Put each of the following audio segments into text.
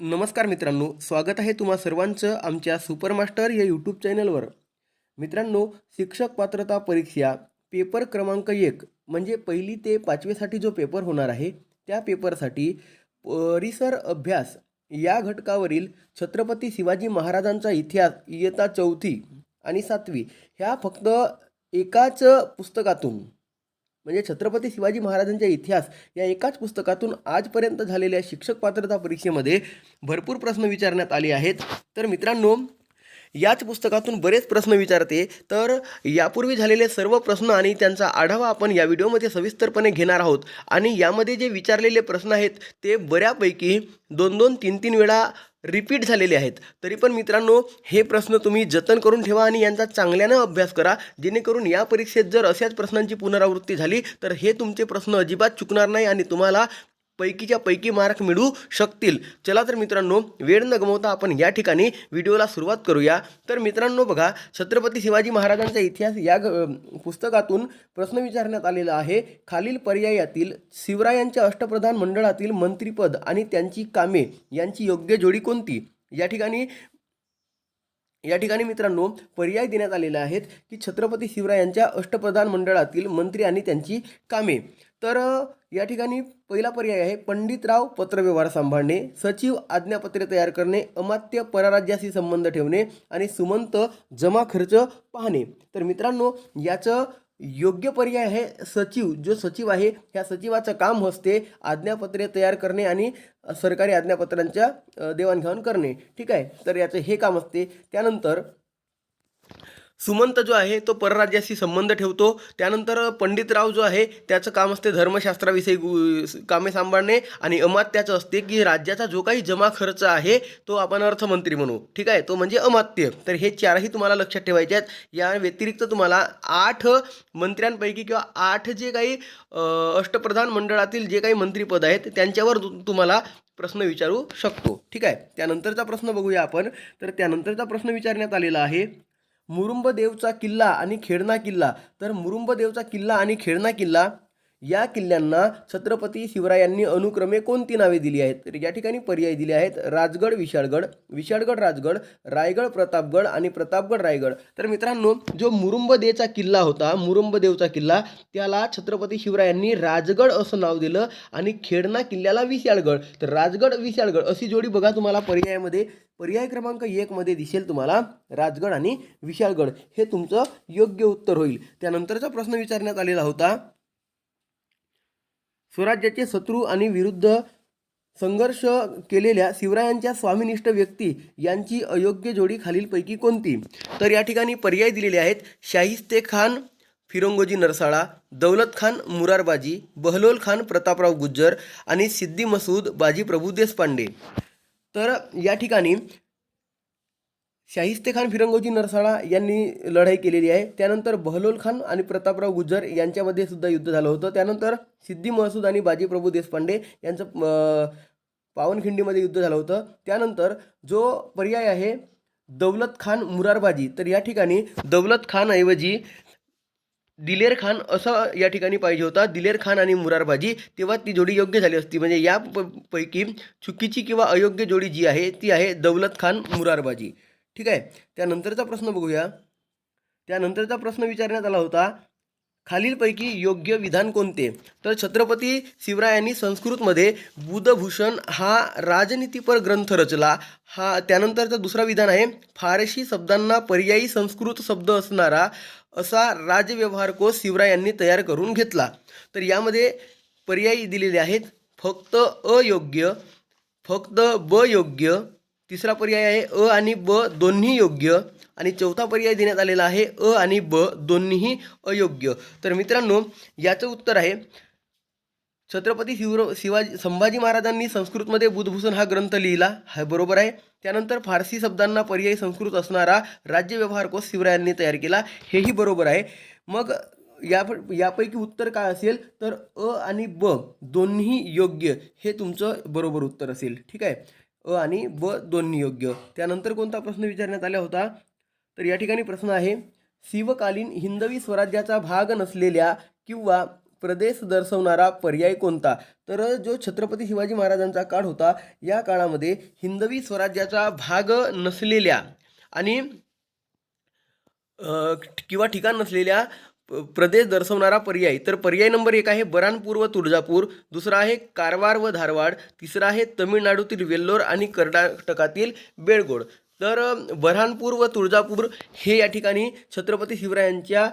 नमस्कार मित्रांनो स्वागत आहे तुम्हा सर्वांचं आमच्या सुपरमास्टर या यूट्यूब चॅनलवर. मित्रांनो शिक्षक पात्रता परीक्षा पेपर क्रमांक एक म्हणजे पहिली ते पाचवीसाठी जो पेपर होणार आहे त्या पेपरसाठी परिसर अभ्यास या घटकावरील छत्रपती शिवाजी महाराजांचा इतिहास इयत्ता चौथी आणि सातवी ह्या फक्त एकाच पुस्तकातून म्हणजे छत्रपती शिवाजी महाराजांचा इतिहास या एकाच पुस्तकातून आजपर्यंत झालेल्या शिक्षक पात्रता परीक्षेमध्ये भरपूर प्रश्न विचारण्यात आले आहेत. तर मित्रांनो याच पुस्तकातून बरेच प्रश्न विचारते. तर यापूर्वी झालेले सर्व प्रश्न आणि त्यांचा आढावा आपण या व्हिडिओमध्ये सविस्तरपणे घेणार आहोत. आणि यामध्ये जे विचारलेले प्रश्न आहेत ते बऱ्यापैकी दोन दोन तीन तीन वेळा रिपीट झालेले आहेत. तरी पण मित्रांनो हे प्रश्न तुम्ही जतन करून ठेवा आणि यांचा चांगल्यानं अभ्यास करा. जेणेकरून या परीक्षेत जर अशाच प्रश्नांची पुनरावृत्ती झाली तर हे तुमचे प्रश्न अजिबात चुकणार नाही आणि तुम्हाला पैकीच्या पैकी मार्क मिळू शकतील. चला तर मित्रांनो वेळ न गमवता आपण या ठिकाणी व्हिडिओला सुरुवात करूया. तर मित्रांनो बघा छत्रपती शिवाजी महाराजांचा इतिहास या ग- पुस्तकातून प्रश्न विचारण्यात आलेला आहे. खालील पर्यायातील शिवरायांच्या अष्टप्रधान मंडळातील मंत्रिपद आणि त्यांची कामे यांची योग्य जोडी कोणती? या ठिकाणी या ठिकाणी मित्रांनो पर्याय देण्यात आलेले आहेत की छत्रपती शिवरायांच्या अष्टप्रधान मंडळातील मंत्री आणि त्यांची कामे. तर या ठिकाणी पहिला पर्याय आहे पंडितराव पत्रव्यवहार सांभाळणे सचिव आज्ञापत्रे तयार करणे अमात्य परराज्याशी संबंध ठेवणे आणि सुमंत जमा खर्च पाहणे. तर मित्रांनो याचं योग्य पर्याय आहे सचिव. जो सचिव आहे ह्या सचिवाचं काम असते आज्ञापत्रे तयार करणे आणि सरकारी आज्ञापत्रांच्या देवाणघेवाण करणे. ठीक आहे? तर याचं हे काम असते. त्यानंतर सुमंत जो आहे तो परराज्याशी संबंध ठेवतो. त्यानंतर पंडितराव जो आहे त्याचं काम असते धर्मशास्त्राविषयी कामे सांभाळणे आणि अमात्याचं असते की राज्याचा जो काही जमा खर्च आहे तो आपण अर्थमंत्री म्हणू. ठीक आहे? तो म्हणजे अमात्य. तर हे चारही तुम्हाला लक्षात ठेवायचे आहेत. या व्यतिरिक्त तुम्हाला आठ मंत्र्यांपैकी किंवा आठ जे काही अष्टप्रधान मंडळातील जे काही मंत्रीपद आहेत त्यांच्यावर तुम्हाला प्रश्न विचारू शकतो. ठीक आहे? त्यानंतरचा प्रश्न बघूया आपण. तर त्यानंतरचा प्रश्न विचारण्यात आलेला आहे मुरुंबदेवचा किल्ला आणि खेळणा किल्ला. तर मुरुंबदेवचा किल्ला आणि खेळणा किल्ला या किल्ल्यांना छत्रपती शिवरायांनी अनुक्रमे कोणती नावे दिली आहेत? तर या ठिकाणी पर्याय दिले आहेत. राजगड विशाळगड. विशाळगड राजगड रायगड प्रतापगड आणि प्रतापगड रायगड. तर मित्रांनो जो मुरुंबदेवचा किल्ला होता मुरुंबदेवचा किल्ला त्याला छत्रपती शिवरायांनी राजगड असं नाव दिलं आणि खेडना किल्ल्याला विशाळगड. तर राजगड विशाळगड अशी जोडी बघा तुम्हाला पर्यायामध्ये. पर्याय क्रमांक एकमध्ये दिसेल तुम्हाला राजगड आणि विशाळगड. हे तुमचं योग्य उत्तर होईल. त्यानंतरचा प्रश्न विचारण्यात आलेला होता स्वराज्याचे शत्रू आणि विरुद्ध संघर्ष केलेल्या शिवरायांच्या स्वामिनिष्ठ व्यक्ती यांची अयोग्य जोडी खालीलपैकी कोणती? तर या ठिकाणी पर्याय दिलेले आहेत. शाहिस्ते खान फिरंगोजी नरसाळा दौलत खान मुरारबाजी बहलोल खान प्रतापराव गुज्जर आणि सिद्धी मसूद बाजी प्रभू देशपांडे. तर या ठिकाणी शाहिस्ते खान फिरंगोजी नरसाळा यांनी लढाई केलेली आहे. त्यानंतर बहलोल खान आणि प्रतापराव गुज्जर यांच्यामध्ये सुद्धा युद्ध झालं होतं. त्यानंतर सिद्धी महसूद आणि बाजीप्रभू देशपांडे यांचं पावनखिंडीमध्ये युद्ध झालं होतं. त्यानंतर जो पर्याय आहे दौलत खान मुरारबाजी. तर या ठिकाणी दौलत खानऐवजी दिलेर खान असं या ठिकाणी पाहिजे होता. दिलेर खान आणि मुरारबाजी तेव्हा ती जोडी योग्य झाली असती. म्हणजे या प- पैकी चुकीची किंवा अयोग्य जोडी जी आहे ती आहे दौलत खान मुरारबाजी. ठीक आहे? त्यानंतरचा प्रश्न बघूया. त्यानंतरचा प्रश्न विचारण्यात आला होता खालीलपैकी योग्य विधान कोणते? तर छत्रपती शिवरायांनी संस्कृतमध्ये बुधभूषण हा राजनीतीपर ग्रंथ रचला. हा त्यानंतरचा दुसरा विधान आहे फारशी शब्दांना पर्यायी संस्कृत शब्द असणारा असा राजव्यवहार कोश शिवरायांनी तयार करून घेतला. तर यामध्ये पर्यायी दिलेले आहेत फक्त अयोग्य फक्त ब योग्य तिसरा पर्याय आहे अ आणि ब दोन्ही योग्य. आणि चौथा पर्याय देण्यात आलेला आहे अ आणि ब दोन्हीही अयोग्य. तर मित्रांनो याचं उत्तर आहे छत्रपती शिवर शिवाजी संभाजी महाराजांनी संस्कृतमध्ये बुधभूषण हा ग्रंथ लिहिला. हा बरोबर आहे. त्यानंतर फारसी शब्दांना पर्यायी संस्कृत असणारा राज्य व्यवहार कोश शिवरायांनी तयार केला. हेही बरोबर आहे. मग या यापैकी उत्तर काय असेल? तर अ आणि ब दोन्ही योग्य. हे तुमचं बरोबर उत्तर असेल. ठीक आहे? अ आणि ब दोन्ही योग्य त्यानंतर कोणता प्रश्न विचारण्यात आला होता? तर या ठिकाणी प्रश्न आहे शिवकालीन हिंदवी स्वराज्याचा भाग नसलेल्या किंवा प्रदेश दर्शवणारा पर्याय कोणता? तर जो छत्रपती शिवाजी महाराजांचा काळ होता या काळामध्ये हिंदवी स्वराज्याचा भाग नसलेल्या आणि किंवा ठिकाण नसलेल्या प्रदेश दर्शवणारा पर्याय. तर पर्याय नंबर एक आहे बरानपूर व तुळजापूर. दुसरा आहे कारवार व धारवाड. तिसरा आहे तमिळनाडूतील वेल्लोर आणि कर्नाटकातील बेळगोड. तर बऱ्हाणपूर व तुळजापूर हे या ठिकाणी छत्रपती शिवरायांच्या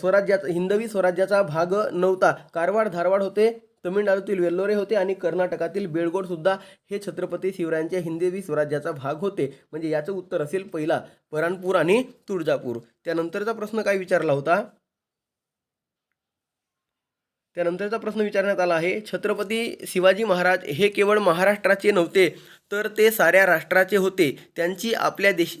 स्वराज्याचा हिंदवी स्वराज्याचा भाग नव्हता. कारवार धारवाड होते तमिळनाडूतील वेल्लोरे होते आणि कर्नाटकातील बेळगोडसुद्धा हे छत्रपती शिवरायांच्या हिंदवी स्वराज्याचा भाग होते. म्हणजे याचं उत्तर असेल पहिला बऱ्हाणपूर आणि तुळजापूर. त्यानंतरचा प्रश्न काय विचारला होता? त्यानंतरचा प्रश्न विचारण्यात आला आहे छत्रपती शिवाजी महाराज हे केवळ महाराष्ट्राचे नव्हते तर ते साऱ्या राष्ट्राचे होते. त्यांची आपल्या देश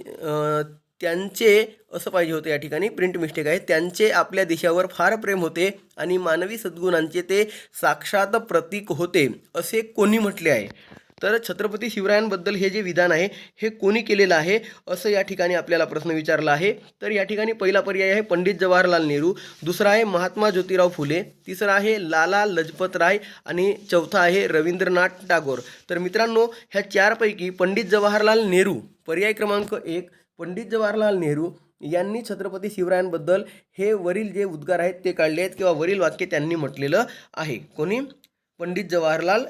त्यांचे असं पाहिजे होते या ठिकाणी प्रिंट मिस्टेक आहे. त्यांचे आपल्या देशावर फार प्रेम होते आणि मानवी सद्गुणांचे ते साक्षात प्रतीक होते असे कोणी म्हटले आहे? तर छत्रपती शिवरायांबद्दल हे जे विधान आहे हे कोणी केलेलं आहे? असं या ठिकाणी आपल्याला प्रश्न विचारला आहे. तर या ठिकाणी पहिला पर्याय आहे पंडित जवाहरलाल नेहरू. दुसरा आहे महात्मा ज्योतिराव फुले. तिसरा आहे लाला लजपत राय. आणि चौथा आहे रवींद्रनाथ टागोर. तर मित्रांनो ह्या चारपैकी पंडित जवाहरलाल नेहरू पर्याय क्रमांक एक पंडित जवाहरलाल नेहरू यांनी छत्रपती शिवरायांबद्दल हे वरील जे उद्गार आहेत ते काढले आहेत किंवा वरील वाक्य त्यांनी म्हटलेलं आहे. कोणी? पंडित जवाहरलाल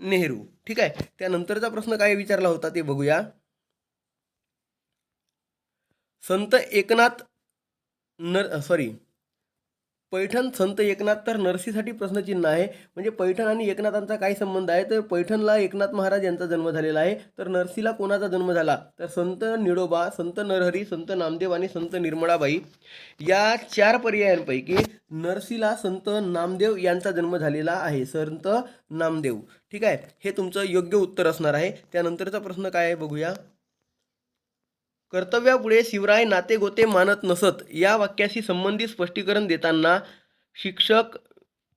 नेहरू. ठीक आहे? त्यानंतरचा प्रश्न काय विचारला होता ते बघूया. संत एकनाथ नर सॉरी पैठण संत एकनाथ तर नरसीसाठी प्रश्नचिन्ह आहे. म्हणजे पैठण आणि एकनाथांचा काय संबंध आहे? तर पैठणला एकनाथ महाराज यांचा जन्म झालेला आहे. तर नरसीला कोणाचा जन्म झाला? तर संत निडोबा संत नरहरी संत नामदेव आणि संत निर्मळाबाई. या चार पर्यायांपैकी नरसीला संत नामदेव यांचा जन्म झालेला आहे. संत नामदेव. ठीक आहे? हे तुमचं योग्य उत्तर असणार आहे. त्यानंतरचा प्रश्न काय आहे बघूया. कर्तव्यापुढे शिवराय नाते गोते मानत नसत या वाक्याशी संबंधित स्पष्टीकरण देताना शिक्षक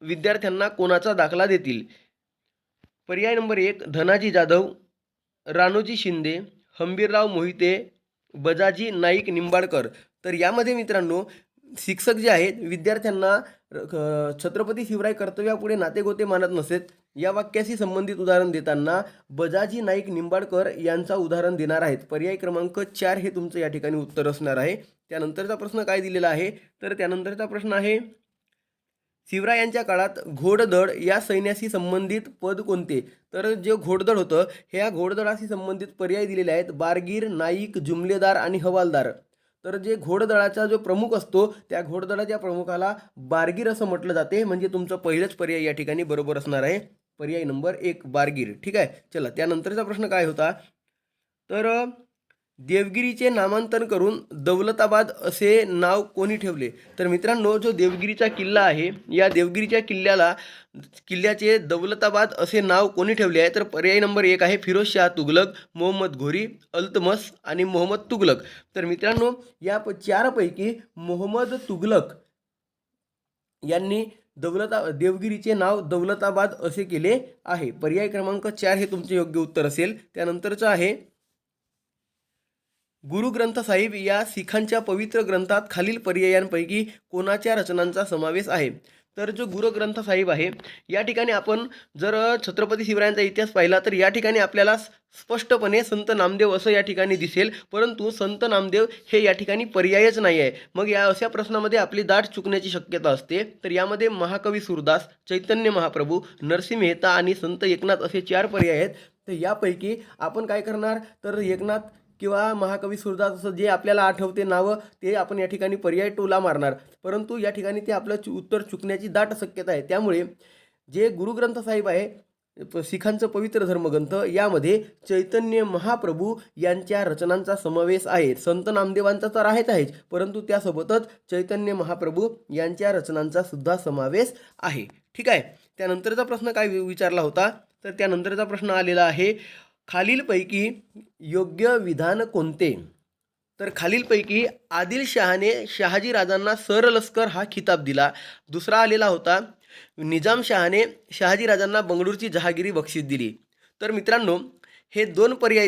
विद्यार्थ्यांना कोणाचा दाखला देतील? पर्याय नंबर एक धनाजी जाधव रानोजी शिंदे हंबीरराव मोहिते बजाजी नाईक निंबाडकर तर यामध्ये मित्रांनो शिक्षक जे आहेत विद्यार्थ्यांना छत्रपती शिवराय कर्तव्यापुढे नातेगोते मानत नसेत. या वाक्याशी संबंधित उदाहरण देताना बजाजी नाईक निंबाडकर यांचा उदाहरण देणार आहेत. पर्याय क्रमांक चार हे तुमचं या ठिकाणी उत्तर असणार आहे. त्यानंतरचा प्रश्न काय दिलेला आहे? तर त्यानंतरचा प्रश्न आहे शिवरायांच्या काळात घोडदळ या सैन्याशी संबंधित पद कोणते? तर जे घोडदळ होतं ह्या घोडदळाशी संबंधित पर्याय दिलेले आहेत बारगीर नाईक जुमलेदार आणि हवालदार. तर जे घोडदळाचा जो प्रमुख असतो त्या घोडदळाच्या प्रमुखाला बारगीर असं म्हटलं जाते. म्हणजे तुमचं पहिलंच पर्याय या ठिकाणी बरोबर असणार आहे. पर्याय नंबर एक बारगीर. ठीक आहे? चला त्यानंतरचा प्रश्न काय होता? तर देवगिरीचे नामांतरण करून दौलताबाद असे नाव कोणी ठेवले? तर मित्रांनो जो देवगिरीचा किल्ला आहे या देवगिरीच्या किल्ल्याला किल्ल्याचे दौलताबाद असे नाव कोणी ठेवले आहे? तर पर्याय नंबर एक आहे फिरोज शाह तुगलक मोहम्मद घोरी अल्तमस आणि मोहम्मद तुगलक. तर मित्रांनो या प- चारपैकी मोहम्मद तुगलक यांनी दौलता देवगिरीचे नाव दौलताबाद असे केले आहे. पर्याय क्रमांक चार हे तुमचे योग्य उत्तर असेल. त्यानंतरचं आहे गुरु ग्रंथ साहिब या सिखांच्या पवित्र ग्रंथात खालील पर्यायांपैकी कोणाच्या रचनांचा समावेश आहे? तर जो गुरु ग्रंथ साहिब आहे या ठिकाणी आपण जर छत्रपती शिवरायांचा इतिहास पाहिला तर या ठिकाणी आपल्याला स्पष्टपणे संत नामदेव असं या ठिकाणी दिसेल. परंतु संत नामदेव हे या ठिकाणी पर्यायच नाही आहे. मग या अशा प्रश्नामध्ये आपली दाट चुकण्याची शक्यता असते. तर यामध्ये महाकवी सुरदास चैतन्य महाप्रभू नरसिंह मेहता आणि संत एकनाथ असे चार पर्याय आहेत. तर यापैकी आपण काय करणार? तर एकनाथ किंवा महाकवी सुरदास असं जे आपल्याला आठवते नावं ते आपण या ठिकाणी पर्याय टोला मारणार. परंतु या ठिकाणी ते आपलं चु- उत्तर चुकण्याची दाट शक्यता आहे. त्यामुळे जे गुरुग्रंथ साहिब आहे शिखांचं पवित्र धर्मग्रंथ यामध्ये चैतन्य महाप्रभू यांच्या रचनांचा समावेश आहे. संत नामदेवांचा तर आहेच आहेच. परंतु त्यासोबतच चैतन्य महाप्रभू यांच्या रचनांचा सुद्धा समावेश आहे. ठीक आहे? त्यानंतरचा प्रश्न काय वि- विचारला होता? तर त्यानंतरचा प्रश्न आलेला आहे खालीलपैकी योग्य विधान कोणते? तर खालीलपैकी आदिलशहाने शहाजी राजांना सरलस्कर हा खिताब दिला. दुसरा आलेला होता निजामशहाने शहाजी राजांना बंगळूरची जहागिरी बक्षीस दिली. तर मित्रांनो हे दोन पर्याय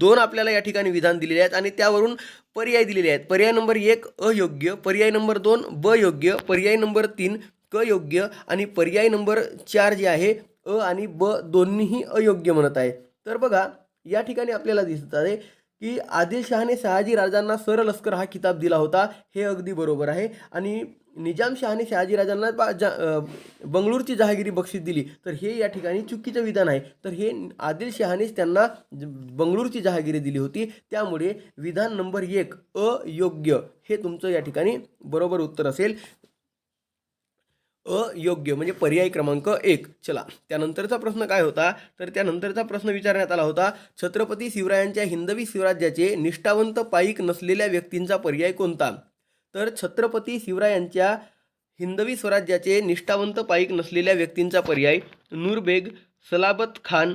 दोन आपल्याला या ठिकाणी विधान दिलेले आहेत आणि त्यावरून पर्याय दिलेले आहेत. पर्याय नंबर एक अयोग्य. पर्याय नंबर दोन ब योग्य पर्याय नंबर तीन क योग्य आणि पर्याय नंबर चार जे आहे अ आणि ब दोन्हीही अयोग्य म्हणत आहे. तर बघा या ठिकाणी आपल्याला दिसत आहे की आदिलशहाने शहाजी राजांना सरलष्कर हा किताब दिला होता हे अगदी बरोबर आहे. आणि निजामशहाने शहाजी राजांना बा जा बंगळूरची जहागिरी बक्षीस दिली. तर हे या ठिकाणी चुकीचं विधान आहे. तर हे आदिलशहानेच त्यांना बंगळूरची जहागिरी दिली होती. त्यामुळे विधान नंबर एक अयोग्य हे तुमचं या ठिकाणी बरोबर उत्तर असेल. अयोग्य म्हणजे पर्याय क्रमांक एक. चला त्यानंतरचा प्रश्न काय होता? तर त्यानंतरचा प्रश्न विचारण्यात आला होता छत्रपती शिवरायांच्या हिंदवी स्वराज्याचे निष्ठावंत पाईक नसलेल्या व्यक्तींचा पर्याय कोणता? तर छत्रपती शिवरायांच्या हिंदवी स्वराज्याचे निष्ठावंत पाईक नसलेल्या व्यक्तींचा पर्याय नूरबेग सलाबत खान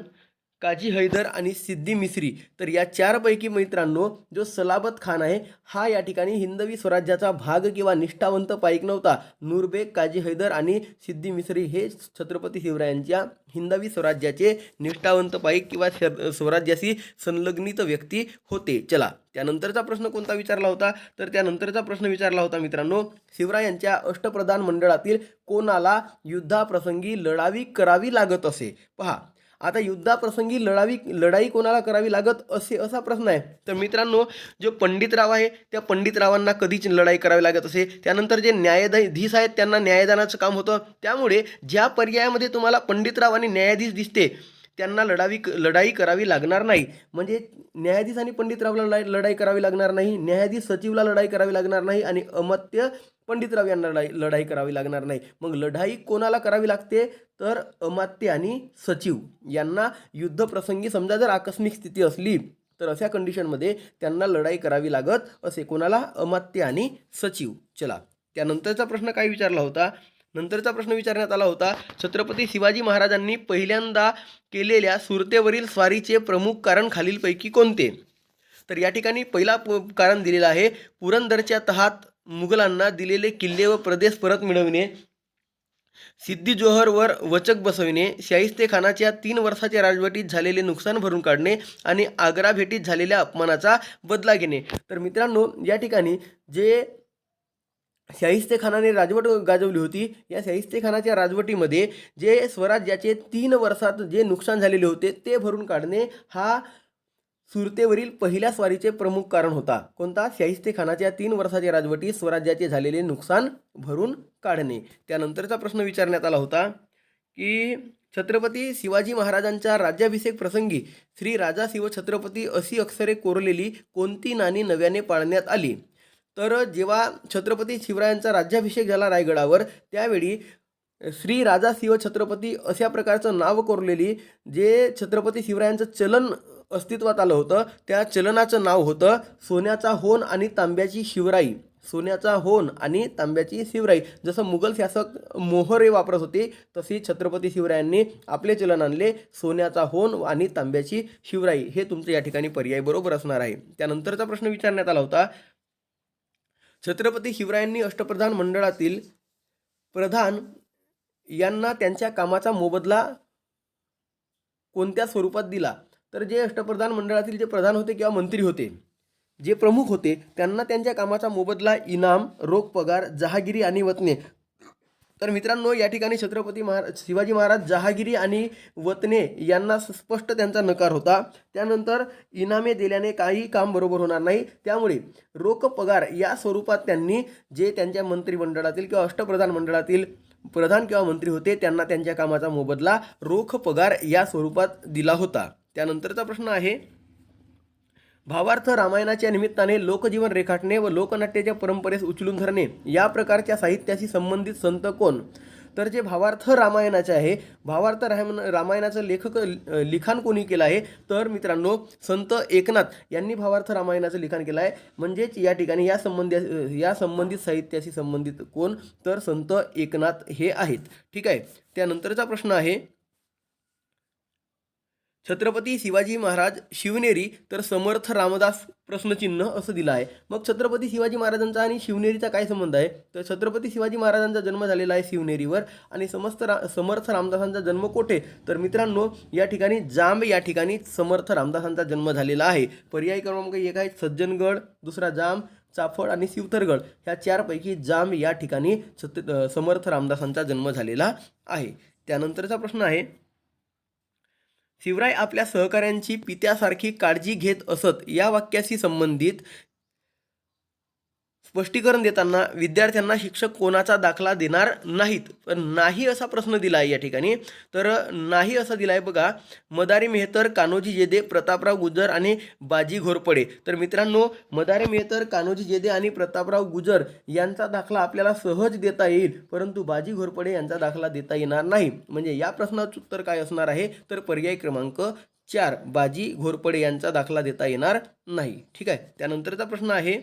काजी हैदर आणि सिद्धी मिस्री. तर या चारपैकी मित्रांनो जो सलाबत खान आहे हा या ठिकाणी हिंदवी स्वराज्याचा भाग किंवा निष्ठावंत पाईक नव्हता. नूरबेग काजी हैदर आणि सिद्धी मिस्री हे छत्रपती शिवरायांच्या हिंदवी स्वराज्याचे निष्ठावंत पाईक किंवा स्वराज्याशी संलग्नित व्यक्ती होते. चला त्यानंतरचा प्रश्न कोणता विचारला होता? तर त्यानंतरचा प्रश्न विचारला होता मित्रांनो शिवरायांच्या अष्टप्रधान मंडळातील कोणाला युद्धाप्रसंगी लढावी करावी लागत असे? पहा आता युद्धाप्रसंगी लढावी लढाई कोणाला करावी लागत असे असा प्रश्न आहे. तर मित्रांनो जो पंडितराव आहे त्या पंडितरावांना कधीच लढाई करावी लागत असे. त्यानंतर जे न्यायाधीश आहेत त्यांना न्यायदानाचं काम होतं. त्यामुळे ज्या पर्यायामध्ये तुम्हाला पंडितराव आणि न्यायाधीश दिसते त्यांना लढावी लढाई करावी लागणार नाही. म्हणजे न्यायाधीश आणि पंडितरावला लढाई लढाई करावी लागणार नाही न्यायाधीश सचिवला लढाई करावी लागणार नाही आणि अमत्य पंडितराव यांना लढाई लढाई करावी लागणार नाही. मग लढाई कोणाला करावी लागते? तर अमात्य आणि सचिव यांना युद्धप्रसंगी समजा जर आकस्मिक स्थिती असली तर अशा कंडिशनमध्ये त्यांना लढाई करावी लागत असे. कोणाला? अमात्य आणि सचिव. चला. त्यानंतरचा प्रश्न काय विचारला होता? नंतरचा प्रश्न विचारण्यात आला होता छत्रपती शिवाजी महाराजांनी पहिल्यांदा केलेल्या सुरतेवरील स्वारीचे प्रमुख कारण खालीलपैकी कोणते? तर या ठिकाणी पहिला प- कारण दिलेलं आहे पुरंदरच्या तहात मुघलांना दिलेले किल्ले व प्रदेश परत मिळविणे सिद्धी जोहरवर वचक बसविणे शाहिस्ते खानाच्या तीन वर्षाच्या राजवटीत झालेले नुकसान भरून काढणे आणि आग्रा भेटीत झालेल्या अपमानाचा बदला घेणे. तर मित्रांनो या ठिकाणी जे शाहिस्ते खानाने राजवट गाजवली होती. या शाहिस्ते खानाच्या राजवटीमध्ये जे स्वराज्याचे तीन वर्षात जे नुकसान झालेले होते ते भरून काढणे हा सुरतेवरील पहिल्या स्वारीचे प्रमुख कारण होता. कोणता? शाहिस्ते खानाच्या तीन वर्षाच्या राजवटीत स्वराज्याचे झालेले नुकसान भरून काढणे. त्यानंतरचा प्रश्न विचारण्यात आला होता की छत्रपती शिवाजी महाराजांच्या राज्याभिषेक प्रसंगी श्री राजा शिव छत्रपती अशी अक्षरे कोरलेली कोणती नाणी नव्याने पाळण्यात आली? तर जेव्हा छत्रपती शिवरायांचा राज्याभिषेक झाला रायगडावर त्यावेळी श्री राजा शिव छत्रपती अशा प्रकारचं नाव कोरलेली जे छत्रपती शिवरायांचं चलन अस्तित्वात आलं होतं त्या चलनाचं नाव होतं सोन्याचा होन आणि तांब्याची शिवराई. सोन्याचा होन आणि तांब्याची शिवराई. जसं मुघल शासक मोहरे वापरत होते तशी छत्रपती शिवरायांनी आपले चलन आणले सोन्याचा होन आणि तांब्याची शिवराई. हे तुमचं या ठिकाणी पर्याय बरोबर असणार आहे. त्यानंतरचा प्रश्न विचारण्यात आला होता छत्रपती शिवरायांनी अष्टप्रधान मंडळातील प्रधान यांना त्यांच्या कामाचा मोबदला कोणत्या स्वरूपात दिला? तर जे अष्टप्रधान मंडळातील जे प्रधान होते किंवा मंत्री होते जे प्रमुख होते त्यांना त्यांच्या कामाचा मोबदला इनाम रोख पगार जहागिरी आणि वतने तर मित्रांनो या ठिकाणी छत्रपती महाराज शिवाजी महाराज जहागिरी आणि वतने यांना स्पष्ट त्यांचा नकार होता. त्यानंतर इनामे दिल्याने काही काम बरोबर होणार नाही. त्यामुळे रोख पगार या स्वरूपात त्यांनी जे त्यांच्या मंत्रिमंडळातील किंवा अष्टप्रधान मंडळातील प्रधान किंवा मंत्री होते त्यांना त्यांच्या कामाचा मोबदला रोख पगार या स्वरूपात दिला होता. त्यानंतरचा प्रश्न आहे भावार्थ रामायणाच्या निमित्ताने लोकजीवन रेखाटणे व लोकनाट्याच्या परंपरेस उचलून धरणे या प्रकारच्या साहित्याशी संबंधित संत कोण? तर जे भावार्थ रामायणाचे आहे भावार्थ राम रामायणाचं लेखक लिखाण कोणी केलं आहे? तर मित्रांनो संत एकनाथ यांनी भावार्थ रामायणाचं लिखाण केलं आहे. म्हणजेच या ठिकाणी या संबंधी या संबंधित साहित्याशी संबंधित कोण? तर संत एकनाथ हे आहेत. ठीक आहे? त्यानंतरचा प्रश्न आहे छत्रपती शिवाजी महाराज शिवनेरी तर समर्थ रामदास प्रश्नचिन्ह असं दिलं आहे. मग छत्रपती शिवाजी महाराजांचा आणि शिवनेरीचा काय संबंध आहे? तर छत्रपती शिवाजी महाराजांचा जन्म झालेला आहे शिवनेरीवर आणि समस्त रा समर्थ रामदासांचा जन्म कोठे? तर मित्रांनो या ठिकाणी जांब या ठिकाणी समर्थ रामदासांचा जन्म झालेला आहे. पर्याय क्रमांक एक आहे सज्जनगड दुसरा जांब चाफळ आणि शिवथरगड ह्या चारपैकी जांब या ठिकाणी सत समर्थ रामदासांचा जन्म झालेला आहे. त्यानंतरचा प्रश्न आहे शिवराय आपल्या सहकाऱ्यांची पित्यासारखी काळजी घेत असत या वाक्याशी संबंधित स्पष्टीकरण देताना विद्यार्थ्यांना शिक्षक कोणाचा दाखला देणार नाहीत. पण नाही असा प्रश्न दिला आहे या ठिकाणी. तर नाही असं दिला आहे बघा मदारी मेहतर कान्होजी जेदे प्रतापराव गुजर आणि बाजी घोरपडे. तर मित्रांनो मदारी मेहतर कान्होजी जेदे आणि प्रतापराव गुजर यांचा दाखला आपल्याला सहज देता येईल परंतु बाजी घोरपडे यांचा दाखला देता येणार नाही. म्हणजे या प्रश्नाचं उत्तर काय असणार आहे? तर पर्याय क्रमांक चार बाजी घोरपडे यांचा दाखला देता येणार नाही. ठीक आहे? त्यानंतरचा प्रश्न आहे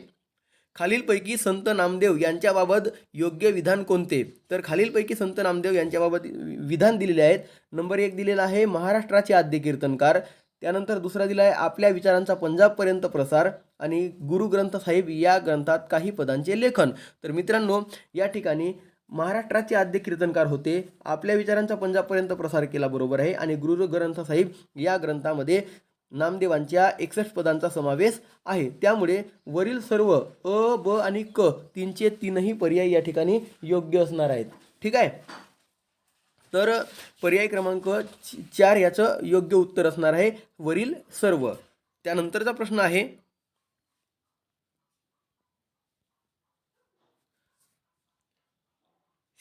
खालीलपैकी संत नामदेव यांच्याबाबत योग्य विधान कोणते? तर खालीलपैकी संत नामदेव यांच्याबाबत विधान दिलेले आहेत. नंबर एक दिलेला आहे महाराष्ट्राचे आद्य कीर्तनकार. त्यानंतर दुसरा दिला आहे आपल्या विचारांचा पंजाबपर्यंत प्रसार आणि गुरुग्रंथ साहिब या ग्रंथात काही पदांचे लेखन. तर मित्रांनो या ठिकाणी महाराष्ट्राचे आद्य कीर्तनकार होते. आपल्या विचारांचा पंजाबपर्यंत प्रसार केला बरोबर आहे. आणि गुरुग्रंथ साहिब या ग्रंथामध्ये नामदेवांच्या एकसष्ट पदांचा समावेश आहे. त्यामुळे वरील सर्व अ ब आणि क तीनचे तीनही पर्याय या ठिकाणी योग्य असणार आहेत. ठीक आहे? तर पर्याय क्रमांक चार याचं योग्य उत्तर असणार आहे वरील सर्व. त्यानंतरचा प्रश्न आहे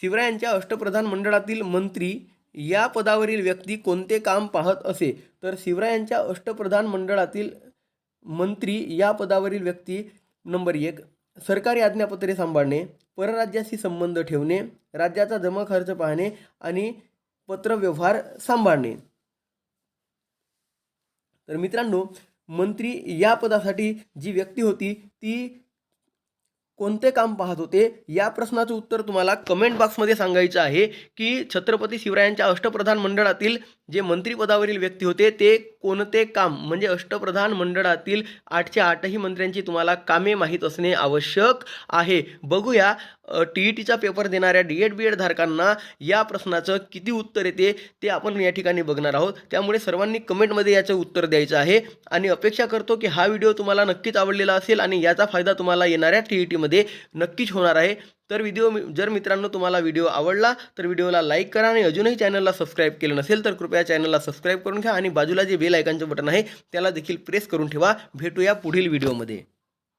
शिवरायांच्या अष्टप्रधान मंडळातील मंत्री या पदावरील व्यक्ती कोणते काम पाहत असे? तर शिवरायांच्या अष्टप्रधान मंडळातील मंत्री या पदावरील व्यक्ती नंबर एक सरकारी आज्ञापत्रे सांभाळणे परराज्याशी संबंध ठेवणे राज्याचा जमा खर्च पाहणे आणि पत्रव्यवहार सांभाळणे. तर मित्रांनो मंत्री या पदासाठी जी व्यक्ती होती ती कोणते काम पाहत होते? या प्रश्नाचं उत्तर तुम्हाला कमेंट बॉक्समध्ये सांगायचं आहे की छत्रपती शिवरायांच्या अष्टप्रधान मंडळातील जे मंत्रिपदावरील व्यक्ती होते ते कोणते काम? म्हणजे अष्टप्रधान मंडळातील आठच्या आठही मंत्र्यांची तुम्हाला कामे माहीत असणे आवश्यक आहे. बघूया टी ई टीचा पेपर देणाऱ्या डी एड बी एड धारकांना या प्रश्नाचं किती उत्तर येते ते आपण या ठिकाणी बघणार आहोत. त्यामुळे सर्वांनी कमेंटमध्ये याचं उत्तर द्यायचं आहे. आणि अपेक्षा करतो की हा व्हिडिओ तुम्हाला नक्कीच आवडलेला असेल आणि याचा फायदा तुम्हाला येणाऱ्या टी ई टीमध्ये नक्कीच होणार आहे. तर व्हिडिओ जर मित्रांनो तुम्हाला व्हिडिओ आवडला तर व्हिडिओला लाईक करा आणि अजूनही चॅनलला सबस्क्राईब केलं नसेल तर कृपया चॅनलला सबस्क्राईब करून घ्या आणि बाजूला जे बेल आयकॉनचं बटन आहे त्याला देखील प्रेस करून ठेवा. भेटूया पुढील व्हिडिओमध्ये